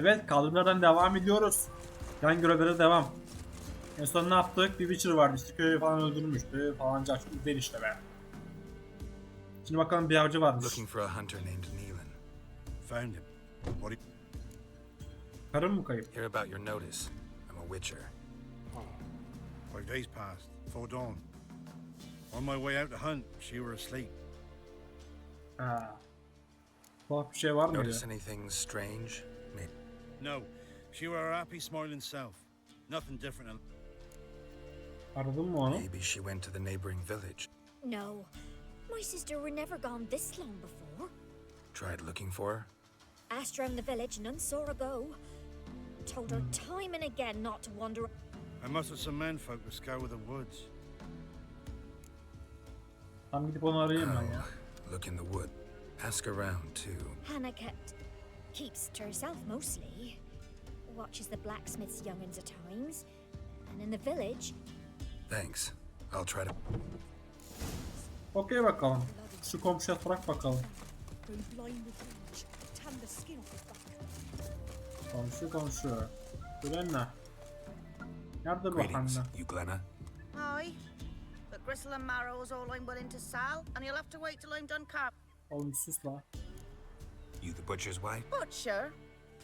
Evet kaldırımlardan devam ediyoruz. Yan görevlere devam. En son ne yaptık? Bir Witcher vardı işte köyü falan öldürmüştü falanca güzel işte be. Şimdi bakalım bir avcı varmış. Looking for a hunter named Neelan. Found him. What? He... Karın mı kayıp? Hear about your notice. I'm a witcher. Five days passed. Before dawn. On my way out to hunt, she were asleep. Ha. Tuhaf bir şey var mıydı? Notice anything strange? Maybe. No, she were her happy, smiling self. Nothing different. than- Aradın mı onu? Maybe she went to the neighboring village. No. My sister were never gone this long before. Tried looking for her. Asked round the village, none saw her go. Told her time and again not to wander. I must have some men folk to scour the woods. Tam gidip onu arayayım ben ya. Oh, look in the wood. Ask around too. Hannah kept keeps to herself mostly. Watches the blacksmith's young'uns at times. And in the village, Thanks. I'll try to. Okey bakalım. Şu komşuya sorak bakalım. Been blind with rage. Tan the skin off his back. Komşu komşu. Gören ne? Nerede bu Greetings, Hanna? you Glenna. Aye. But Gristle and Marrow's all I'm willing to sell, and you'll have to wait till I'm done carp. Oğlum sus la. You the butcher's wife? Butcher?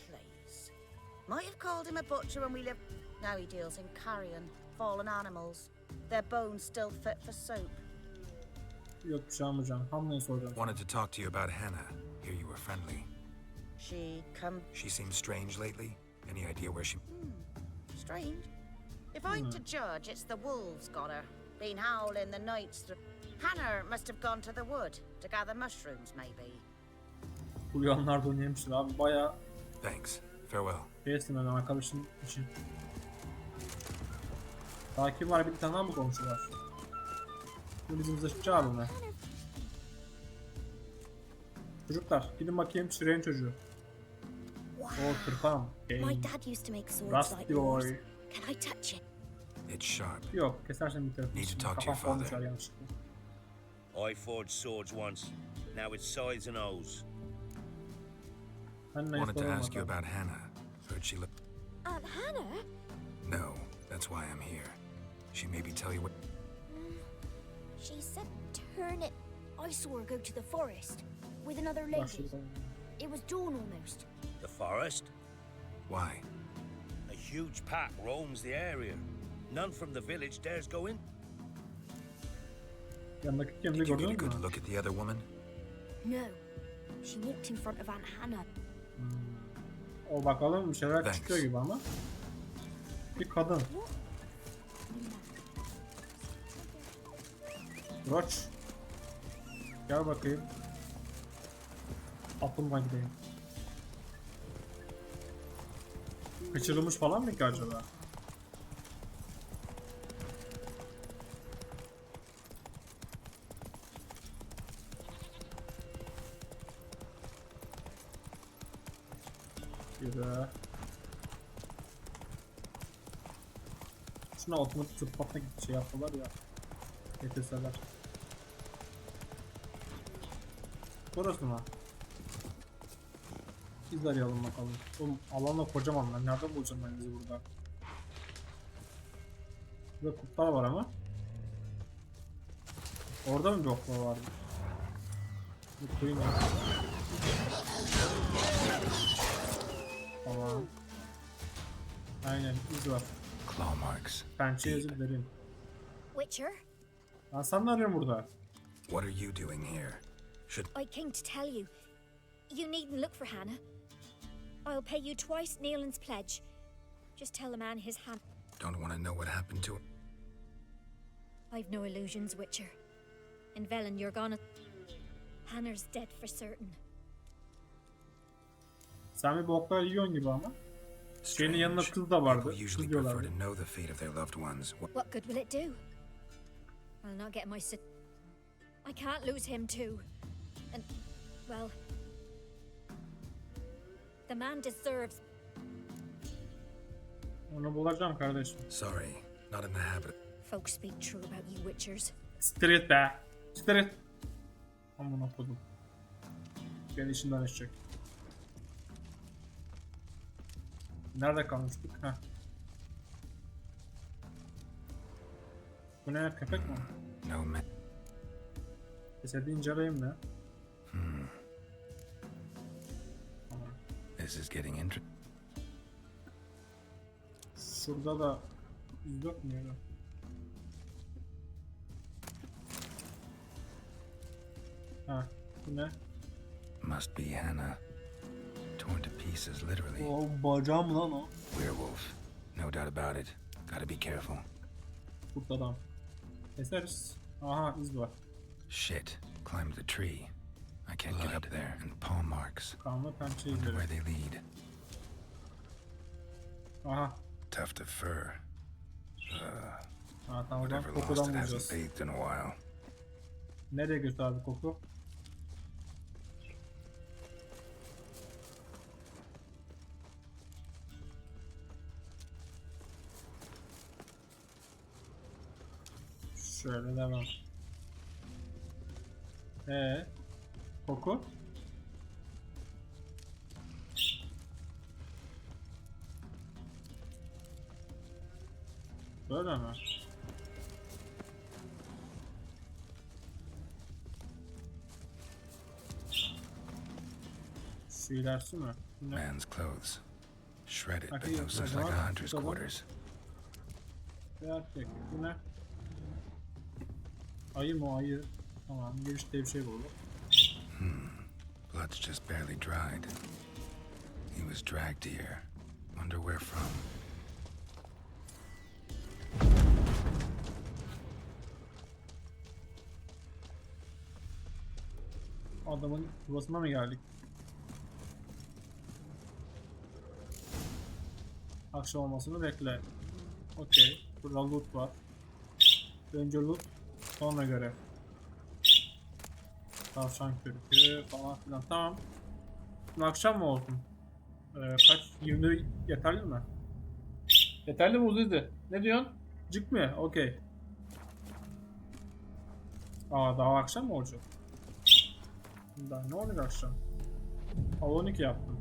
Please. Might have called him a butcher when we lived. Now he deals in carrion, fallen animals. Their bones still fit for soup. Yok bir şey almayacağım. Hanna'yı soracağım. Wanted to talk to you about Hannah. Hear you were friendly. She come She seems strange lately. Any idea where she? Hmm. strange. If I'm to judge, it's the wolves got her. Been howling the nights through. Hannah must have gone to the wood to gather mushrooms, maybe. Bu yanlar da oynamışlar abi. Baya Thanks. Farewell. Kestim ben arkadaşım için. Daha kim var bir tane daha mı? Bu bizim zırhçı abi mi? Çocuklar gidin bakayım Süreyin çocuğu. O tırpan. my dad used to make swords Rusty like yours. boy. Can I touch it? It's sharp. Yok kesersen bir tarafı. Need to talk to your father. I forged swords once. Now it's sides and O's. Ben ne Wanted to ask you about Hannah. Heard she looked. Aunt um, Hannah? No, that's why I'm here. She maybe tell you what. Mm, she said turn it. I saw her go to the forest with another lady. It was dawn almost. The forest? Why? A huge pack roams the area. None from the village dares go in. Yanındaki Did you get a good look at the other woman? No. She walked in front of Aunt Hannah. O bakalım bir şeyler Thanks. çıkıyor gibi ama. Bir kadın. Roç. Gel bakayım. Atılma gideyim. Kaçırılmış falan mı ki acaba? Güzel. Şuna otomatik zıplatma gibi şey yaptılar ya. Getirseler. Burası mı? Biz arayalım bakalım. Oğlum alanla kocaman lan. Nerede bulacağım ben bizi burada? Burada kurtlar var ama. Orada mı bir oklar vardı? Bir koyayım ya. Tamam. Aynen iz var. Claw marks. Pençe yazıp vereyim. Witcher, Ben sen ne arıyorum burada? What are you doing here? Should I came to tell you. You needn't look for Hannah. I'll pay you twice Neelan's pledge. Just tell the man his hand. don't want to know what happened to him. I've no illusions, Witcher. In Velen, you're gonna. Hannah's dead for certain. Sen bir boklar yiyorsun gibi ama. Şeyinin yanında Strange. kız da vardı. Kız usually diyorlardı. prefer to know the fate of their loved ones. What? Good will it do? I'll not get my sit. I can't lose him too. And, well, the man deserves. Onu bulacağım kardeşim. Sorry, not in the habit. Folks speak true about you Witchers. Siktir be. Siktir et. Amına kodum. Beni işinden. Nerede kalmıştık? Heh. Bu ne? Köpek mi? No ma- Cesedi inceleyeyim de. This is getting interesting. Şurada da iz yok mu ya? Ha, bu ne? Must be Hannah. Torn to pieces, literally. Oh, o bacağım lan o. Werewolf. No doubt about it. Gotta be careful. Kurt adam. Keseriz. Aha iz var. Shit. Climbed the tree. I can't get up there. And paw marks. Kanlı pençe Wonder izleri. where they lead. Aha. Tuft of fur. Ha tamam o zaman Whatever lost kokudan it hasn't bulacağız. bathed in a while. Nereye götür abi koku? Şöyle devam. Ee, koku? Böyle mi? Şu ilerisi mi? Man's clothes. Shredded, but no such like a hunter's quarters. Bu ne? Ayı mı ayı? Tamam girişte bir şey bulduk. Blood's just barely dried. He was dragged here. Wonder where from. Adamın yuvasına mı geldik? Akşam olmasını bekle. Okey. Burada loot var. Önce loot, sonra göre. Tavşan kürkü falan filan. Tamam. Şimdi akşam mı olsun? Ee, kaç? 20 yeterli mi? Yeterli mi Uzi'di? Ne diyorsun? Cık mı? Okey. Aa daha akşam mı olacak? Daha ne olacak akşam? Al 12 yaptım.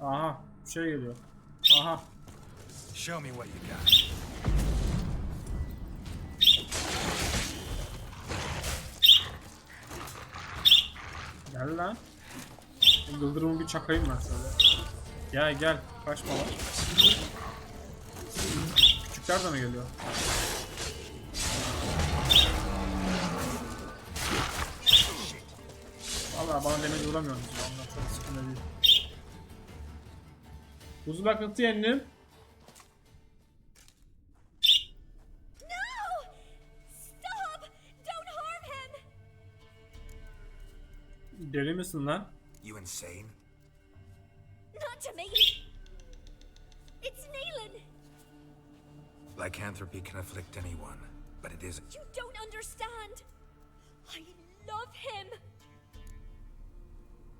Aha bir şey geliyor. Aha Show me what you got. Gel lan. Yıldırımı bir çakayım ben şöyle. Gel gel kaçma lan. Küçükler de mi geliyor? Valla bana demeci vuramıyorsunuz. Onlar çok sıkıntı değil. Buzul akıntı yendim. Deli misin lan? You insane? Not to me! It's Neelan! Lycanthropy can afflict anyone, but it isn't. You don't understand! I love him!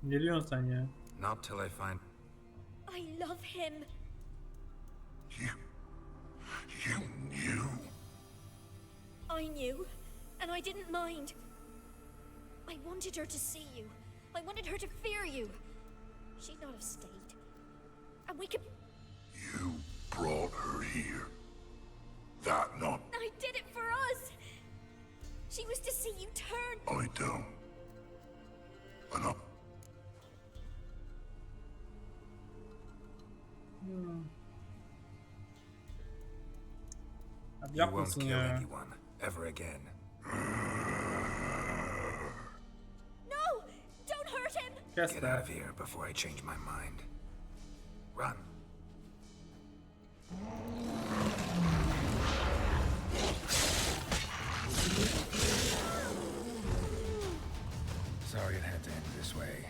Ne diyorsun sen ya? Not till I find. I love him! You. You knew? I knew, and I didn't mind. I wanted her to see you. I wanted her to fear you. She'd not have stayed. And we could. You brought her here. That not I did it for us! She was to see you turn. I don't. And I, Abi hmm. You won't kill anyone ever again. Get out of here before I change my mind. Run. Sorry it had to end this way.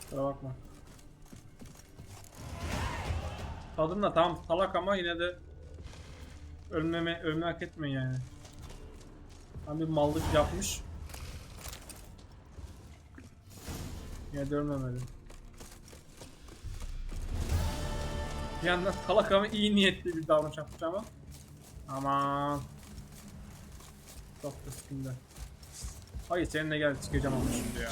Kusura bakma. Tadım da tam salak ama yine de ölmeme, ölme hak etmeyin yani. Tam bir mallık yapmış. Ya görmemedim. Bir yandan salak ama iyi niyetli bir davranış yapacağım ama. Aman. Çok da sıkıntı. Hayır seninle gel çıkacağım ama şimdi ya.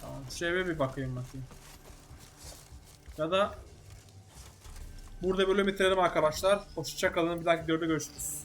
Tamam şu eve bir bakayım bakayım. Ya da Burada bölümü bitirelim arkadaşlar. Hoşçakalın. Bir dahaki videoda görüşürüz.